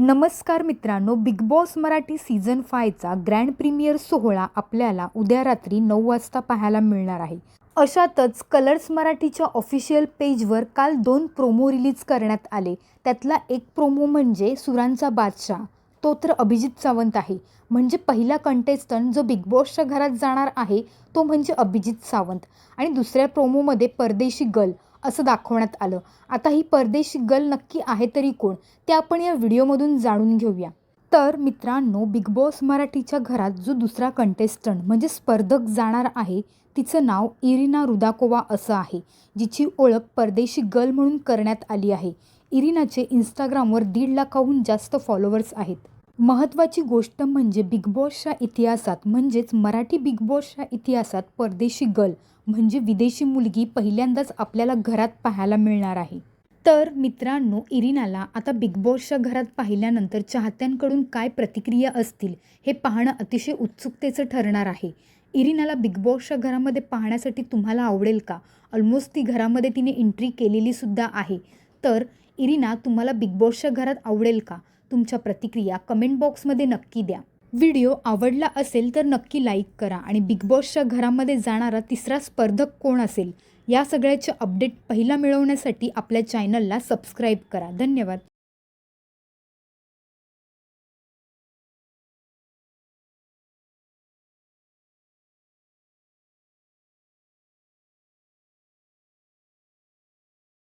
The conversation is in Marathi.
नमस्कार मित्रांनो बिग बॉस मराठी सीझन फायचा ग्रँड प्रीमियर सोहळा आपल्याला उद्या रात्री नऊ वाजता पाहायला मिळणार आहे. अशातच कलर्स मराठीच्या ऑफिशियल पेजवर काल दोन प्रोमो रिलीज करण्यात आले. त्यातला एक प्रोमो म्हणजे सुरांचा बादशाह तो तर अभिजित सावंत आहे. म्हणजे पहिला कंटेस्टंट जो बिग बॉसच्या घरात जाणार आहे तो म्हणजे अभिजित सावंत. आणि दुसऱ्या प्रोमोमध्ये परदेशी गर्ल असं दाखवण्यात आलं. आता ही परदेशी गर्ल नक्की आहे तरी कोण? ते आपण या व्हिडिओमधून जाणून घेऊया. तर मित्रांनो बिग बॉस मराठीच्या घरात जो दुसरा कंटेस्टंट म्हणजे स्पर्धक जाणार आहे तिचं नाव इरिना रुदाकोवा असं आहे जिची ओळख परदेशी गर्ल म्हणून करण्यात आली आहे. इरिनाचे इंस्टाग्रामवर दीड लाखाहून जास्त फॉलोअर्स आहेत. महत्त्वाची गोष्ट म्हणजे बिग बॉसच्या इतिहासात म्हणजेच मराठी बिग बॉसच्या इतिहासात परदेशी गर्ल म्हणजे विदेशी मुलगी पहिल्यांदाच आपल्याला घरात पाहायला मिळणार आहे. तर मित्रांनो इरिनाला आता बिग बॉसच्या घरात पाहिल्यानंतर चाहत्यांकडून काय प्रतिक्रिया असतील हे पाहणं अतिशय उत्सुकतेचं ठरणार आहे. इरिनाला बिग बॉसच्या घरामध्ये पाहण्यासाठी तुम्हाला आवडेल का? ऑलमोस्ट ती घरामध्ये तिने एंट्री केलेली सुद्धा आहे. तर इरिना तुम्हाला बिग बॉसच्या घरात आवडेल का? तुमच्या प्रतिक्रिया कमेंट बॉक्समध्ये नक्की द्या. व्हिडिओ आवडला असेल तर नक्की लाईक करा आणि बिग बॉसच्या घरामध्ये जाणारा तिसरा स्पर्धक कोण असेल या सगळ्याचे अपडेट पहिला मिळवण्यासाठी आपल्या चॅनलला सबस्क्राईब करा. धन्यवाद.